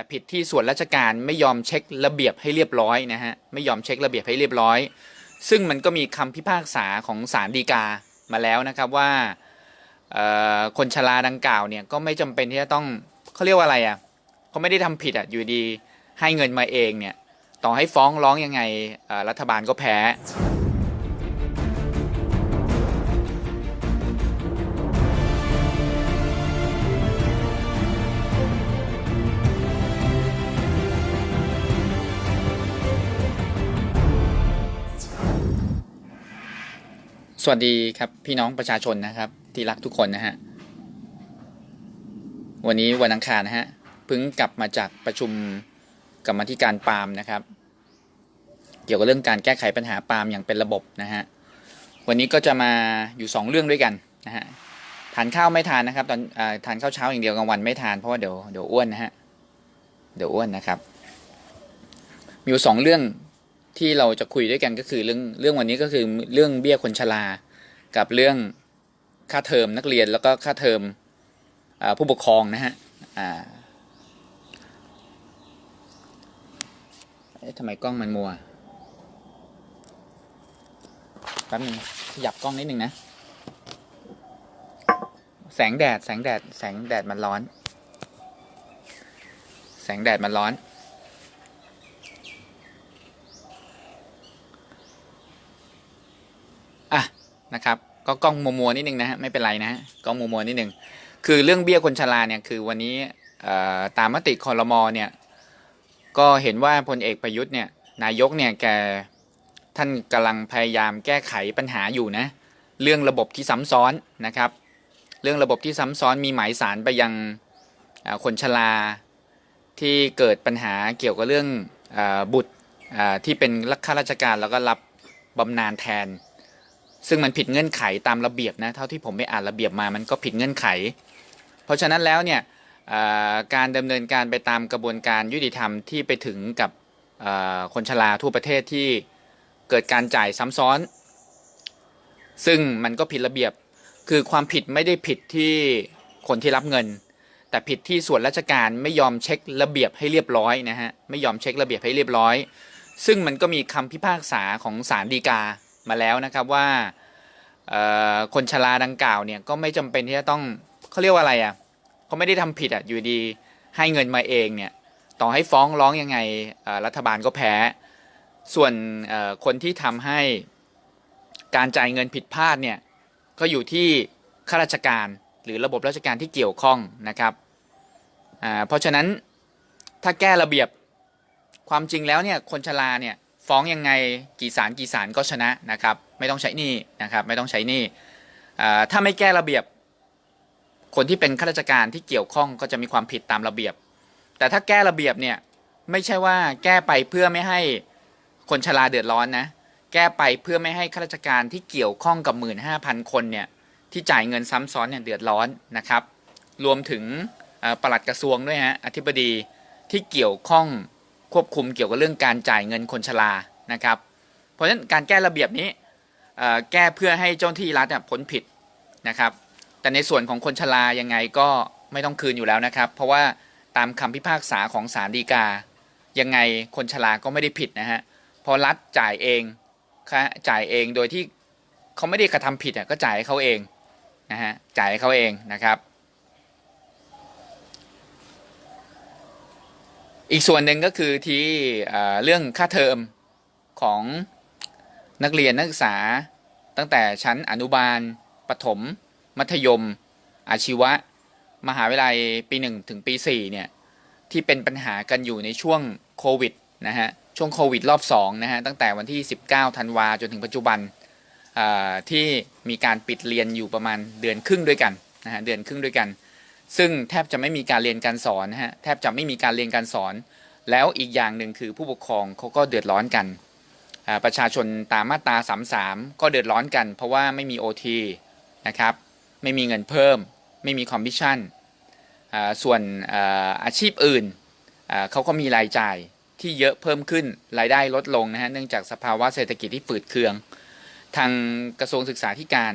แต่ผิดที่ส่วนราชการไม่ยอมเช็คระเบียบให้เรียบร้อยนะฮะไม่ยอมเช็คระเบียบให้เรียบร้อย ซึ่งมันก็มีคำพิพากษาของศาลฎีกามาแล้วนะครับว่าคนชราดังกล่าวเนี่ยก็ไม่จำเป็นที่จะต้องเขาเรียกว่าอะไรอะเขาไม่ได้ทำผิดอะอยู่ดีให้เงินมาเองเนี่ยต่อให้ฟ้องร้องยังไงรัฐบาลก็แพ้ สวัสดีครับพี่น้องประชาชนนะครับ ที่รักทุกคนนะฮะวันนี้วันอังคารนะฮะเพิ่งกลับมาจากประชุมกรรมาธิการปาล์มนะครับ เกี่ยวกับเรื่องการแก้ไขปัญหาปาล์มอย่างเป็นระบบนะฮะวันนี้ก็จะมาอยู่สองเรื่องด้วยกันนะฮะทานข้าวไม่ทานนะครับ ตอนอทานข้าวเช้าอย่างเดียวกลางวันไม่ทานเพราะว่าเดี๋ยวเดี๋ยวอ้วนนะฮะเดี๋ยวอ้วนนะครับ มีอยู่สองเรื่อง ที่เราจะคุยด้วยกันก็คือเรื่องเรื่องวันนี้ก็คือเรื่องเบี้ยคนชรา กับเรื่องค่าเทอมนักเรียนแล้วก็ค่าเทอมอผู้ปกครองนะฮะเอ๊ะทำไมกล้องมันมัว แป๊บนึงขยับกล้องนิดนึงนะ แสงแดด แสงแดด แสงแดดมันร้อน แสงแดดมันร้อน อะ นะครับ ก็กล้องมัวมัวนิดนึงนะฮะไม่เป็นไรนะฮะกล้องมัวมัวนิดนึงคือเรื่องเบี้ยคนชราเนี่ยคือวันนี้ตามมติคอรมอเนี่ยก็เห็นว่าพลเอกประยุทธ์เนี่ยนายกเนี่ยแกท่านกำลังพยายามแก้ไขปัญหาอยู่นะเรื่องระบบที่ซ้ำซ้อนนะครับ เรื่องระบบที่ซ้ำซ้อนมีหมายสารไปยังคนชราที่เกิดปัญหาเกี่ยวกับเรื่องอบุตรที่เป็นลักข้าราชการแล้วก็รับบำนาญแทน ซึ่งมันผิดเงื่อนไขตามระเบียบนะเท่าที่ผมไปอ่านระเบียบมามันก็ผิดเงื่อนไข เพราะฉะนั้นแล้วเนี่ยการดำเนินการไปตามกระบวนการยุติธรรมที่ไปถึงกับคนชราทั่วประเทศที่เกิดการจ่ายซ้ำซ้อน ซึ่งมันก็ผิดระเบียบคือความผิดไม่ได้ผิดที่คนที่รับเงิน แต่ผิดที่ส่วนราชการไม่ยอมเช็คระเบียบให้เรียบร้อยนะฮะไม่ยอมเช็คระเบียบให้เรียบร้อย ซึ่งมันก็มีคำพิพากษาของศาลฎีกา มาแล้วนะครับว่าคนชราดังกล่าวเนี่ยก็ไม่จำเป็นที่จะต้องเขาเรียกว่าอะไรอะ่ะเขาไม่ได้ทำผิดอะ่ะอยู่ดีให้เงินมาเองเนี่ยต่อให้ฟ้องร้องยังไงรัฐบาลก็แพ้ ส่วนคนที่ทำให้การจ่ายเงินผิดพลาดเนี่ยก็อยู่ที่ข้าราชการหรือระบบราชการที่เกี่ยวข้องนะครับเพราะฉะนั้นถ้าแก้ระเบียบความจริงแล้วเนี่ยคนชราเนี่ย ฟ้องยังไงกี่ศาลกี่ศาลก็ชนะนะครับ ไม่ต้องใช้นี้นะครับ ไม่ต้องใช้นี่ถ้าไม่แก้ระเบียบ คนที่เป็นข้าราชการที่เกี่ยวข้องก็จะมีความผิดตามระเบียบ แต่ถ้าแก้ระเบียบเนี่ยไม่ใช่ว่าแก้ไปเพื่อไม่ให้คนชราเดือดร้อนนะแก้ไปเพื่อไม่ให้ข้าราชการที่เกี่ยวข้องกับ 15,000 คนเนี่ยที่จ่ายเงินซ้ำซ้อนเนี่ยเดือดร้อนนะครับ รวมถึงปลัดกระทรวงด้วยฮะอธิบดีที่เกี่ยวข้อง ควบคุมเกี่ยวกับเรื่องการจ่ายเงินคนชรานะครับ เพราะฉะนั้นการแก้ระเบียบนี้แก้เพื่อให้เจ้าหน้าที่รัฐพ้นผิดนะครับ แต่ในส่วนของคนชรายังไงก็ไม่ต้องคืนอยู่แล้วนะครับ เพราะว่าตามคำพิพากษาของศาลฎีกา ยังไงคนชราก็ไม่ได้ผิดนะฮะพอรัฐจ่ายเองจ่ายเองโดยที่เขาไม่ได้กระทำผิดก็จ่ายให้เขาเองนะฮะจ่ายให้เขาเองนะครับ อีกส่วนหนึ่งก็คือที่เรื่องค่าเทอมของนักเรียนนักศึกษาตั้งแต่ชั้นอนุบาลประถม มัธยม อาชีวะ มหาวิทยาลัยปี 1 ถึงปี 4 เนี่ย ที่เป็นปัญหากันอยู่ในช่วงโควิดนะฮะ ช่วงโควิดรอบ 2 นะฮะ ตั้งแต่วันที่ 19 ธันวาจนถึงปัจจุบันที่มีการปิดเรียนอยู่ประมาณเดือนครึ่งด้วยกันนะฮะ เดือนครึ่งด้วยกัน ซึ่งแทบจะไม่มีการเรียนการสอนนะฮะแทบจะไม่มีการเรียนการสอน แล้วอีกอย่างหนึ่งคือผู้ปกครองเขาก็เดือดร้อนกัน ประชาชนตามมาตรา33ก็เดือดร้อนกัน เพราะว่าไม่มี OT นะครับไม่มีเงินเพิ่ม ไม่มีคอมมิชชั่นส่วนอาชีพอื่นเขาก็มีรายจ่ายที่เยอะเพิ่มขึ้นรายได้ลดลงนะฮะเนื่องจากสภาวะเศรษฐกิจที่ฝืดเคือง ทางกระทรวงศึกษาธิการ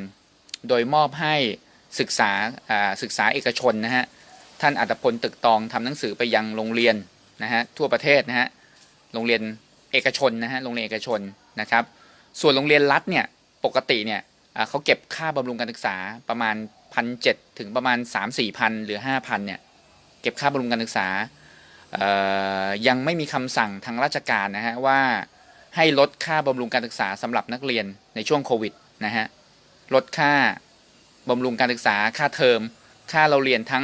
โดยมอบให้ ศึกษาศึกษาเอกชนนะฮะท่านอัตพลตึกตองทำหนังสือไปยังโรงเรียนนะฮะทั่วประเทศนะฮะโรงเรียนเอกชนนะฮะโรงเรียนเอกชนนะครับ ส่วนโรงเรียนรัฐเนี่ยปกติเนี่ยเขาเก็บค่าบำรุงการศึกษาประมาณพันเถึงประมาณ 3 4พันหรือ 5,000เนี่ยเก็บค่าบำรุงการศึกษายังไม่มีคำสั่งทางราชการนะฮะว่าให้ลดค่าบำรุงการศึกษาสำหรับนักเรียนในช่วงโควิดนะฮะลดค่า บำรุงการศึกษาค่าเทอม ค่าเราเรียนทั้ง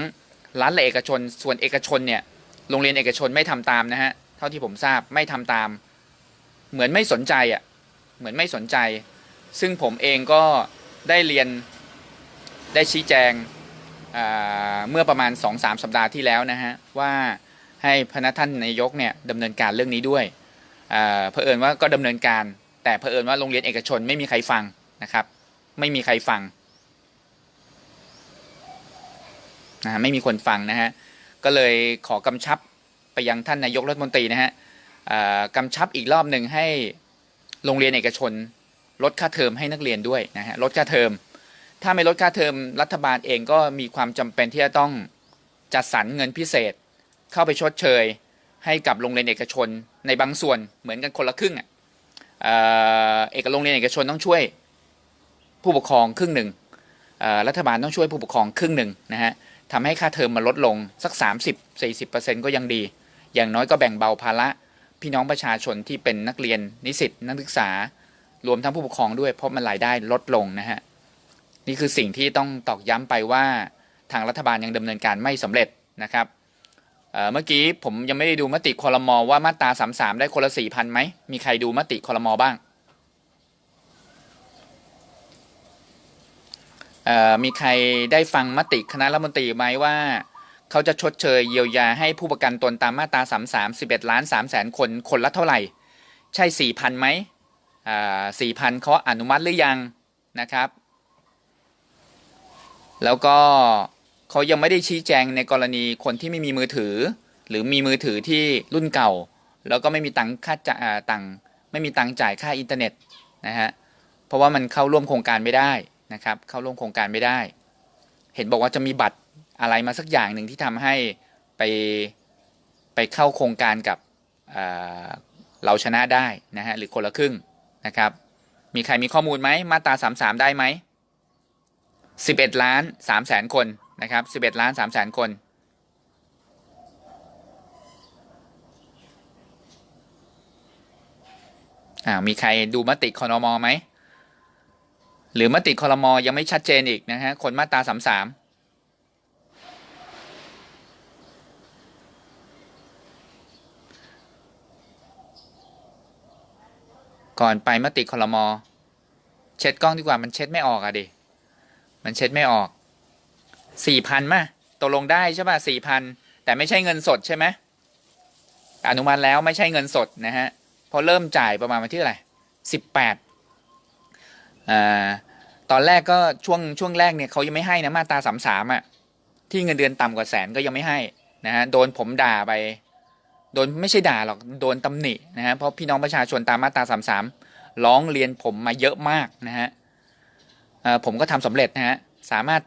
รัฐและเอกชน ส่วนเอกชนเนี่ยโรงเรียนเอกชนไม่ทำตามนะฮะเท่าที่ผมทราบไม่ทำตาม เหมือนไม่สนใจอะเหมือนไม่สนใจ ซึ่งผมเองก็ได้เรียนได้ชี้แจงอ่าเมื่อประมาณ 2-3 สัปดาห์ที่แล้วนะฮะว่าให้พนักท่านนายกเนี่ยดำเนินการเรื่องนี้ด้วยอ่าเผอิญว่าก็ดำเนินการ แต่เผอิญว่าโรงเรียนเอกชนไม่มีใครฟังนะครับ ไม่มีใครฟัง นะฮะไม่มีคนฟังนะฮะก็เลยขอกำชับไปยังท่านนายกรัฐมนตรีนะฮะกำชับอีกรอบหนึ่งให้โรงเรียนเอกชน ลดค่าเทอมให้นักเรียนด้วยนะฮะลดค่าเทอม ถ้าไม่ลดค่าเทอมรัฐบาลเองก็มีความจำเป็นที่จะต้องจัดสรรเงินพิเศษ เข้าไปชดเชย ให้กับโรงเรียนเอกชน ในบางส่วนเหมือนกันคนละครึ่งอะเอกโรงเรียนเอกชนต้องช่วยผู้ปกครองครึ่งหนึ่งรัฐบาลต้องช่วยผู้ปกครองครึ่งหนึ่งนะฮะ ทำให้ค่าเทอมมันลดลงสัก 30-40%ก็ยังดี อย่างน้อยก็แบ่งเบาภาระ พี่น้องประชาชนที่เป็นนักเรียนนิสิตนักศึกษา รวมทั้งผู้ปกครองด้วยเพราะมันรายได้ลดลงนะฮะนี่คือสิ่งที่ต้องตอกย้ำไปว่าทางรัฐบาลยังดำเนินการไม่สำเร็จนะครับเเมื่อกี้ผมยังไม่ได้ดูมติคอรมอว่ามาตรา 33 ได้คนละสี่พันไหมมีใครดูมติคอรมอบ้างเอ่อ มีใครได้ฟังมติคณะรัฐมนตรีไหมว่า เขาจะชดเชยเยียวยาให้ผู้ประกันตนตามมาตรา33 11ล้าน3แสนคนคนละเท่าไหร่ ใช่สี่พันไหมสี่พันเขาอนุมัติหรือยังนะครับ แล้วก็เขายังไม่ได้ชี้แจงในกรณีคนที่ไม่มีมือถือ หรือมีมือถือที่รุ่นเก่า แล้วก็ไม่มีตังค่าจ่าตังไม่มีตังจ่ายค่าอินเทอร์เน็ตนะฮะเพราะว่ามันเข้าร่วมโครงการไม่ได้ นะครับ เข้าร่วมโครงการไม่ได้ เห็นบอกว่าจะมีบัตรอะไรมาสักอย่างหนึ่งที่ทำให้ไปไปเข้าโครงการกับเราชนะได้นะฮะหรือคนละครึ่งนะครับ มีใครมีข้อมูลไหมมาตราสามสามได้ไหมสิบเอ็ดล้านสามแสนคนนะครับสิบเอ็ดล้านสามแสนคนอ่ามีใครดูมติคอรมอไหม หรือมติคอรมอยังไม่ชัดเจนอีกนะฮะคนมาตราสามสามก่อนไปมติคอรมอเช็ดกล้องดีกว่ามันเช็ดไม่ออกอะดิ มันเช็ดไม่ออกสี่พันมาตกลงได้ใช่ป่ะสี่พันแต่ไม่ใช่เงินสดใช่ไหมอนุมัติแล้วไม่ใช่เงินสดนะฮะพอเริ่มจ่ายประมาณวันที่เท่าไหร่สิบแปด ตอนแรกก็ช่วงช่วงแรกเนี่ยเขายังไม่ให้นะมาตราสามสามอะที่เงินเดือนต่ำกว่าแสนก็ยังไม่ให้นะฮะโดนผมด่าไป โดนไม่ใช่ด่าหรอกโดนตำหนินะฮะเพราะพี่น้องประชาชนตามมาตราสามสามร้องเรียนผมมาเยอะมากนะฮะผมก็ทำสำเร็จนะฮะสามารถ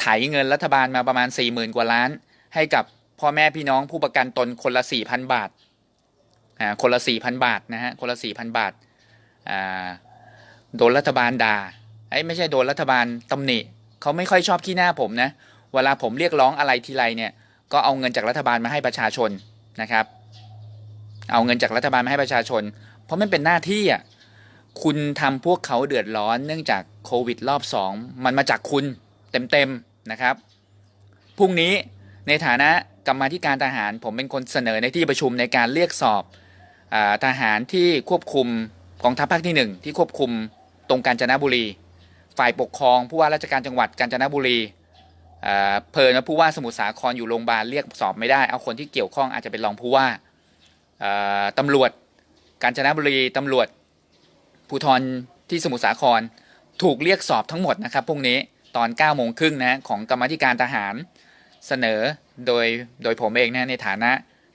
ไถเงินรัฐบาลมาประมาณ4ี่หมื่นกว่าล้าน ให้กับพ่อแม่พี่น้องผู้ประกันตนคนละสี่พันบาทอ่าคนละสี่พันบาทนะฮะคนละสี่พันบาทอ่า โดนรัฐบาลด่าไอ้ไม่ใช่โดนรัฐบาลตำหนิเขาไม่ค่อยชอบขี้หน้าผมนะ เวลาผมเรียกร้องอะไรทีไรเนี่ย ก็เอาเงินจากรัฐบาลมาให้ประชาชนนะครับ เอาเงินจากรัฐบาลมาให้ประชาชน เพราะมันเป็นหน้าที่อะคุณทำพวกเขาเดือดร้อนเนื่องจากโควิดรอบสองมันมาจากคุณเต็มๆนะครับพรุ่งนี้ในฐานะกรรมาธิการทหาร ผมเป็นคนเสนอในที่ประชุมในการเรียกสอบอทหารที่ควบคุมกองทัพภาคที่หนึ่งที่ควบคุม ตรงกาญจนบุรี ฝ่ายปกครองผู้ว่าราชการจังหวัดกาญจนบุรีเพลินว่าผู้ว่าสมุทรสาครอยู่โรงพยาบาลเรียกสอบไม่ได้เอาคนที่เกี่ยวข้องอาจจะเป็นรองผู้ว่าตำรวจกาญจนบุรีตำรวจภูธรที่สมุทรสาครถูกเรียกสอบทั้งหมดนะครับพรุ่งนี้ตอน9ก้าโมงครึ่งนะของกรรมธิการทหารเสนอโดยโดยผมเองนะในฐานะ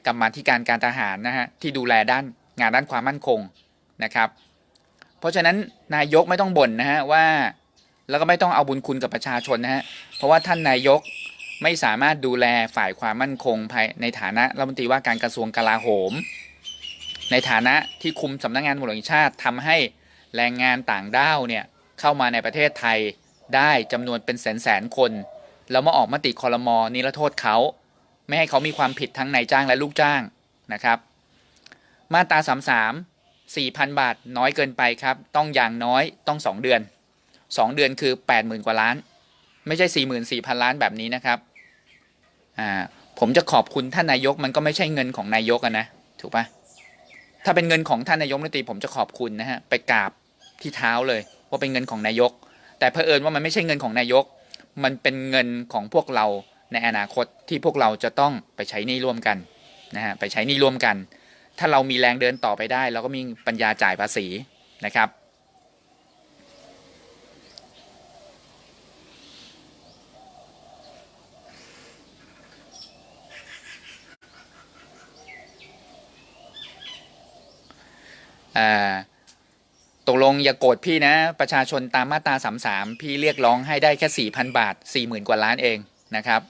กรรมธิการการทหารนะฮะที่ดูแลด้านงานด้านความมั่นคงนะครับ เพราะฉะนั้นนายกไม่ต้องบ่นนะฮะว่าแล้วก็ไม่ต้องเอาบุญคุณกับประชาชนนะฮะเพราะว่าท่านนายกไม่สามารถดูแลฝ่ายความมั่นคงภายในฐานะรัฐมนตรีว่าการกระทรวงกลาโหม ในฐานะที่คุมสำนักงานตำรวจแห่งชาติทำให้แรงงานต่างด้าวเนี่ยเข้ามาในประเทศไทยได้จำนวนเป็นแสนแสนคน แล้วมาออกมติคอรมอนิรโทษเขาไม่ให้เขามีความผิดทั้งนายจ้างและลูกจ้างนะครับ มาตรา 33 4,000 บาทน้อยเกินไปครับ ต้องอย่างน้อยต้อง 2 เดือน 2 เดือนคือ 80,000 กว่าล้าน ไม่ใช่ 44,000 ล้านแบบนี้นะครับอ่าผมจะขอบคุณท่านนายกมันก็ไม่ใช่เงินของนายกนะถูกปะถ้าเป็นเงินของท่านนายกรัฐมนตรีผมจะขอบคุณนะฮะไปกราบที่เท้าเลย ว่าเป็นเงินของนายก แต่เผอิญว่ามันไม่ใช่เงินของนายก มันเป็นเงินของพวกเราในอนาคตที่พวกเราจะต้องไปใช้นี้ร่วมกันนะฮะไปใช้นี้ร่วมกัน ถ้าเรามีแรงเดินต่อไปได้ เราก็มีปัญญาจ่ายภาษีนะครับ ตกลงอย่ากโกรธพี่นะ ประชาชนตามมาตรา33พี่เรียกร้องให้ได้แค่4,000บาท40,000กว่าล้านเองนะครับ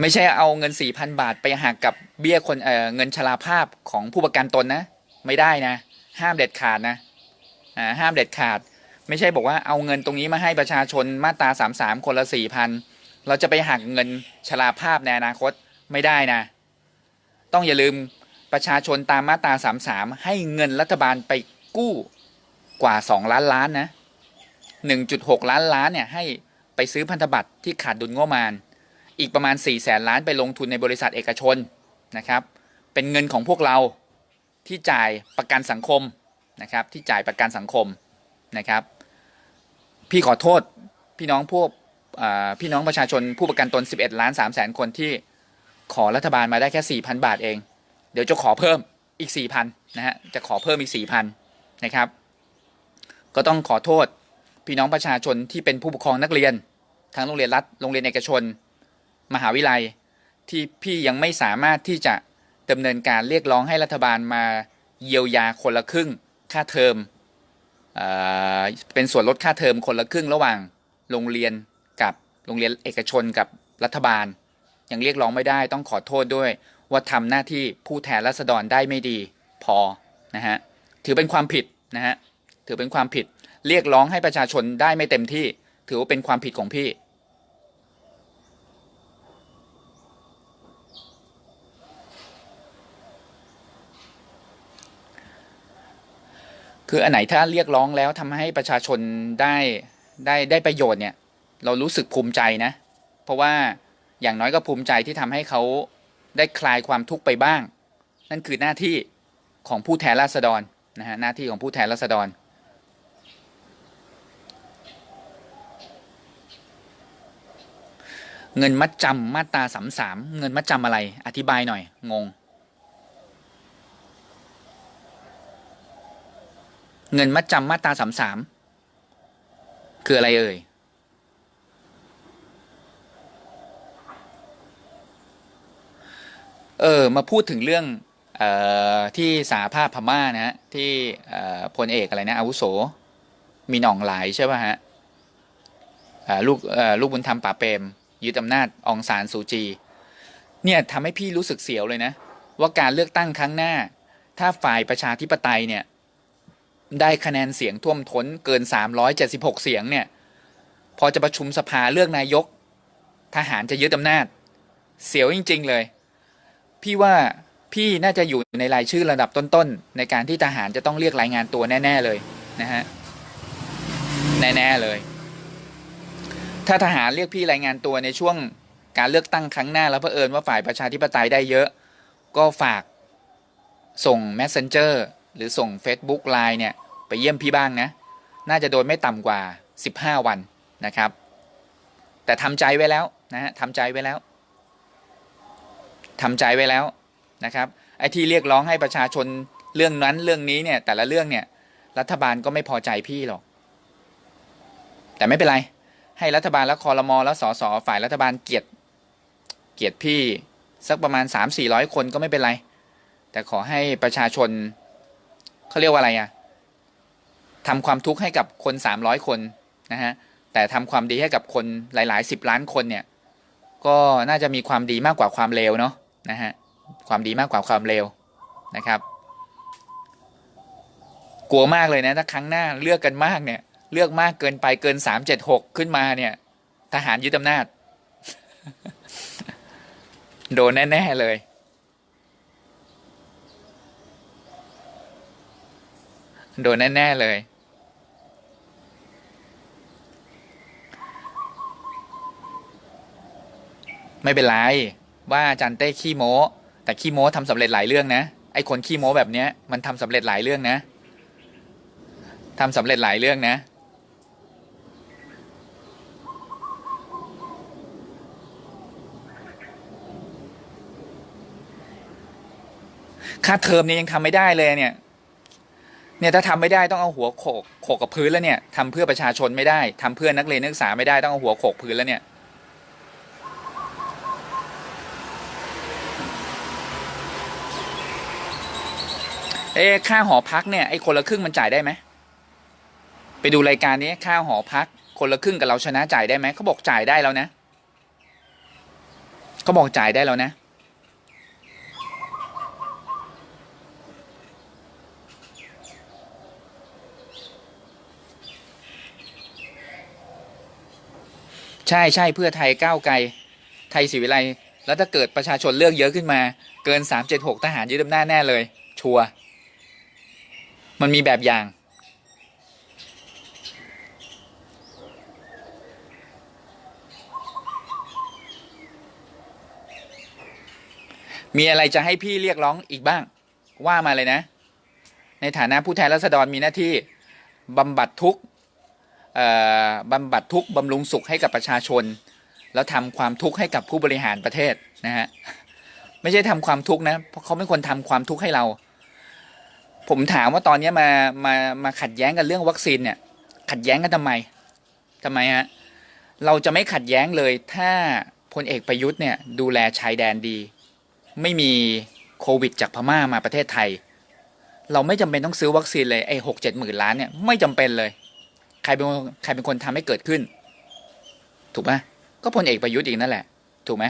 ไม่ใช่เอาเงิน4,000บาทไปหักกับเบี้ยคนเอ่อเงินชราภาพของผู้ประกันตนนะ ไม่ได้นะ ห้ามเด็ดขาดนะอ่าห้ามเด็ดขาด ไม่ใช่บอกว่าเอาเงินตรงนี้มาให้ประชาชนมาตรา33คนละ4,000เราจะไปหักเงินชราภาพในอนาคตไม่ได้นะ ต้องอย่าลืมประชาชนตามมาตรา33ให้เงินรัฐบาลไปกู้กว่า2ล้านล้านนะ1.6ล้านล้านเนี่ยให้ไปซื้อพันธบัตรที่ขาดดุลงบประมาณ อีกประมาณ4แสนล้านไปลงทุนในบริษัทเอกชนนะครับ เป็นเงินของพวกเราที่จ่ายประกันสังคมนะครับ ที่จ่ายประกันสังคมนะครับ พี่ขอโทษพี่น้องพวกพี่น้องประชาชนผู้ประกันตน 11 ล้าน3แสนคนที่ขอรัฐบาลมาได้แค่ 4,000 บาทเอง เดี๋ยวจะขอเพิ่มอีก 4,000นะฮะ จะขอเพิ่มอีก 4,000นะครับ ก็ต้องขอโทษพี่น้องประชาชนที่เป็นผู้ปกครองนักเรียนทั้งโรงเรียนรัฐ โรงเรียนเอกชน มหาวิทยาลัย ที่พี่ยังไม่สามารถที่จะดำเนินการเรียกร้องให้รัฐบาลมาเยียวยาคนละครึ่งค่าเทอมเอเป็นส่วนลดค่าเทอมคนละครึ่งระหว่างโรงเรียนกับโรงเรียนเอกชนกับรัฐบาล ยังเรียกร้องไม่ได้ต้องขอโทษด้วยว่าทำหน้าที่ผู้แทนราษฎรได้ไม่ดีพอนะฮะถือเป็นความผิดนะฮะถือเป็นความผิดเรียกร้องให้ประชาชนได้ไม่เต็มที่ ถือว่าเป็นความผิดของพี่ คืออันไหนถ้าเรียกร้องแล้วทำให้ประชาชนได้ได้ได้ประโยชน์เนี่ย เรารู้สึกภูมิใจนะ เพราะว่าอย่างน้อยก็ภูมิใจที่ทำให้เขาได้คลายความทุกข์ไปบ้าง นั่นคือหน้าที่ของผู้แทนราษฎรนะฮะหน้าที่ของผู้แทนราษฎร เงินมัดจำมาตราสามสามเงินมัดจำอะไรอธิบายหน่อยงง เงินมัดจำมาตราสามสามคืออะไรเอ่ยเออมาพูดถึงเรื่องออที่สาภาพพม่านะฮะที่พลเอกอะไรนะอาวุโส มีหน่องหลายใช่ป่ะฮะลูกลูกบุญธรรมป่าเปรมยึดอำนาจองซานซูจี เนี่ยทำให้พี่รู้สึกเสียวเลยนะ ว่าการเลือกตั้งครั้งหน้า ถ้าฝ่ายประชาธิปไตยเนี่ย ได้คะแนนเสียงท่วมท้นเกิน 376 เสียงเนี่ย พอจะประชุมสภาเลือกนายก ทหารจะยึดอำนาจ เสียวจริง ๆ เลย พี่ว่าพี่น่าจะอยู่ในรายชื่อระดับต้น ๆ ในการที่ทหารจะต้องเรียกรายงานตัวแน่ ๆ เลยนะฮะ แน่ ๆ เลย ถ้าทหารเรียกพี่รายงานตัวในช่วงการเลือกตั้งครั้งหน้าแล้วเผอิญว่าฝ่ายประชาธิปไตยได้เยอะ ก็ฝากส่ง Messenger หรือส่ง Facebook Line เนี่ยไปเยี่ยมพี่บ้างนะ น่าจะโดนไม่ต่ำกว่า 15 วันนะครับ แต่ทำใจไว้แล้วนะฮะทำใจไว้แล้วทำใจไว้แล้วนะครับไอ้ที่เรียกร้องให้ประชาชนเรื่องนั้นเรื่องนี้เนี่ยแต่ละเรื่องเนี่ยรัฐบาลก็ไม่พอใจพี่หรอก แต่ไม่เป็นไร ให้รัฐบาลและคอรมอและสสฝ่ายรัฐบาลเกลียดเกลียดพี่สักประมาณ 3 4 0 0 คนก็ไม่เป็นไร แต่ขอให้ประชาชน เขาเรียกว่าอะไรอะทำความทุกข์ให้กับคน300คนนะฮะแต่ทำความดีให้กับคนหลายๆสิบล้านคนเนี่ย ก็น่าจะมีความดีมากกว่าความเลวเนาะนะฮะความดีมากกว่าความเลวนะครับ กลัวมากเลยนะถ้าครั้งหน้าเลือกกันมากเนี่ย เลือกมากเกินไปเกินสามเจ็ดหกขึ้นมาเนี่ย ทหารยึดอำนาจ โดนแน่ ๆ เลย โดนแน่ ๆ เลย ไม่เป็นไร ว่าอาจารย์เต้ขี้โม้แต่ขี้โม้ทำสำเร็จหลายเรื่องนะไอ้คนขี้โม้แบบเนี้ย มันทำสำเร็จหลายเรื่องนะทำสำเร็จหลายเรื่องนะค่าเทอมเนี่ยยังทำไม่ได้เลยเนี่ย เนี่ยถ้าทำไม่ได้ต้องเอาหัวโขกโขกกับพื้นแล้วเนี่ยทำเพื่อประชาชนไม่ได้ทำเพื่อนักเรียนนักศึกษาไม่ได้ต้องเอาหัวโขกพื้นแล้วเนี่ยเอ๊ค่าหอพักเนี่ยไอ้คนละครึ่งมันจ่ายได้ไหมไปดูรายการนี้ค่าหอพัก คนละครึ่งกับเราชนะจ่ายได้ไหมเขาบอกจ่ายได้แล้วนะเขาบอกจ่ายได้แล้วนะ ใช่ใช่เพื่อไทยก้าวไกลไทยศรีวิไลแล้วถ้าเกิดประชาชนเลือกเยอะขึ้นมา เกินสามเจ็ดหกทหารยึดอำนาจแน่เลย ชัวร์มันมีแบบอย่าง มีอะไรจะให้พี่เรียกร้องอีกบ้าง ว่ามาเลยนะ ในฐานะผู้แทนราษฎรมีหน้าที่บำบัดทุกข์ บำบัดทุกข์บำรุงสุขให้กับประชาชน แล้วทำความทุกข์ให้กับผู้บริหารประเทศนะฮะไม่ใช่ทำความทุกข์นะเพราะเขาไม่ควรทำความทุกข์ให้เรา ผมถามว่าตอนนี้มามามาขัดแย้งกันเรื่องวัคซีนเนี่ย ขัดแย้งกันทำไมทำไมฮะเราจะไม่ขัดแย้งเลยถ้าพลเอกประยุทธ์เนี่ยดูแลชายแดนดี ไม่มีโควิดจากพม่ามาประเทศไทย เราไม่จำเป็นต้องซื้อวัคซีนเลยไอ้หกเจ็ดหมื่นล้านเนี่ยไม่จำเป็นเลย รเป็นใครเป็นคนทำให้เกิดขึ้น ถูกไหมก็พลเอกประยุทธ์อีกนั่นแหละ ถูกไหม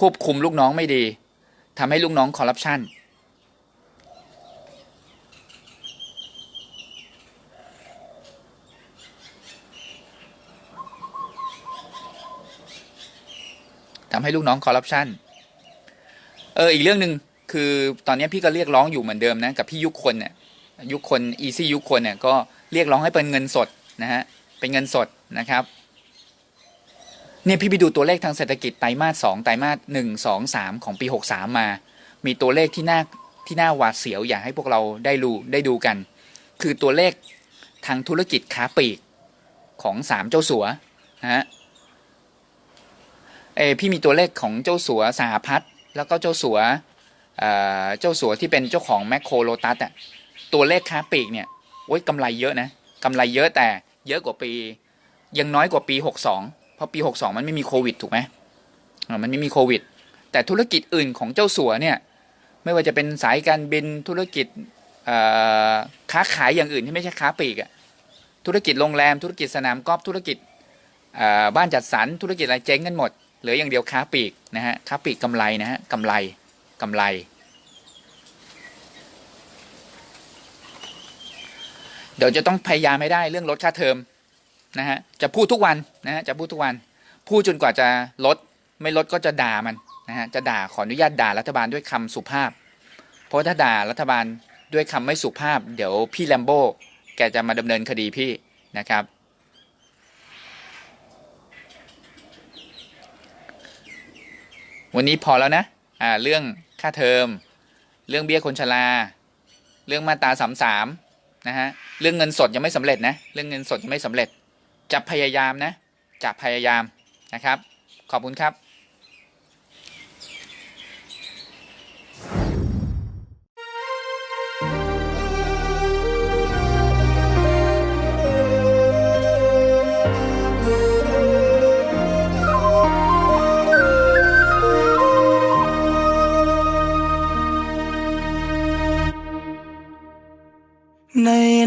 ควบคุมลูกน้องไม่ดีทำให้ลูกน้องคอร์รัปชันทำให้ลูกน้องคอร์รัปชันเอออีกเรื่องหนึ่งคือตอนนี้พี่ก็เรียกร้องอยู่เหมือนเดิมนะกับพี่ยุคคนเนี่ยยุคคนอีซี่ยุคคนเนี่ยก็เรียกร้องให้เป็นเงินสด นะฮะเป็นเงินสดนะครับเนี่ยพี่ไปดูตัวเลขทางเศรษฐกิจไตรมาสสองไตรมาสหนึ่งสองสามของปีหกสามมา มีตัวเลขที่น่าที่น่าหวาดเสียวอยากให้พวกเราได้รู้ได้ดูกัน คือตัวเลขทางธุรกิจค้าปลีกของสามเจ้าสัวนะฮะเอพี่มีตัวเลขของเจ้าสัวสหพัฒน์แล้วก็เจ้าสัวเอ่อเจ้าสัวที่เป็นเจ้าของแมคโครโลตัสอะตัวเลขค้าปลีกเนี่ยโอ้ยกำไรเยอะนะ กำไรเยอะแต่เยอะกว่าปี ยังน้อยกว่าปีหกสองเพราะปี 62 มันไม่มีโควิดถูกไหมมันไม่มีโควิด แต่ธุรกิจอื่นของเจ้าสัวเนี่ยไม่ว่าจะเป็นสายการบินธุรกิจค้าขายอย่างอื่นที่ไม่ใช่ค้าปลีกอะธุรกิจโรงแรมธุรกิจสนามกอล์ฟธุรกิจบ้านจัดสรรธุรกิจอะไรเจ๊งกันหมดเหลืออย่างเดียวค้าปลีกนะฮะค้าปลีกกำไรนะฮะกำไรกำไร เดี๋ยวจะต้องพยายามให้ได้เรื่องลดค่าเทอมนะฮะจะพูดทุกวันนะฮะจะพูดทุกวัน พูดจนกว่าจะลด ไม่ลดก็จะด่ามันนะฮะจะด่าขออนุญาตด่ารัฐบาลด้วยคำสุภาพ เพราะถ้าด่ารัฐบาลด้วยคำไม่สุภาพ เดี๋ยวพี่แลมโบ้แกจะมาดำเนินคดีพี่นะครับวันนี้พอแล้วนะ อ่า เรื่องค่าเทอม เรื่องเบี้ยคนชรา เรื่องมาตราสามสาม นะฮะเรื่องเงินสดยังไม่สำเร็จนะเรื่องเงินสดยังไม่สำเร็จจะพยายามนะจะพยายามนะครับ ขอบคุณครับ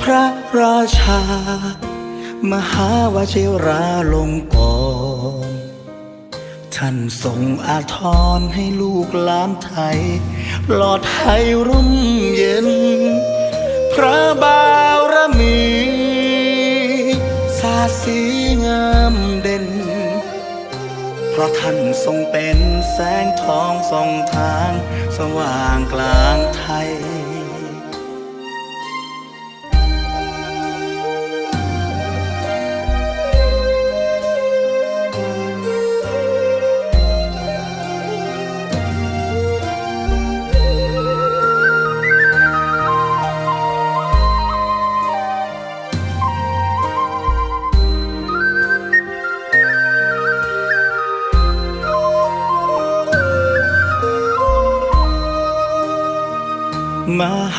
พระราชา มหาวชิราลงกรท่านทรงอาทรให้ลูกหลานไทยปลอดภัยร่มเย็น พระบารมีสาสีงามเด่น เพราะท่านทรงเป็นแสงทองส่องทาง สว่างกลางไทย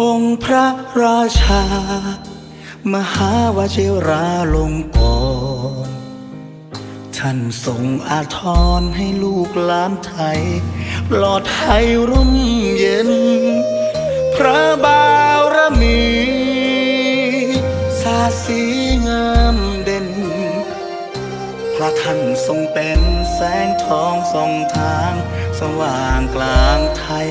องค์พระราชา มหาวชิราลงกรท่านทรงอาทรให้ลูกหลานไทย ปลอดภัยร่มเย็น พระบารมีสาสีงามเด่น พระท่านทรงเป็นแสงทองส่องทาง สว่างกลางไทย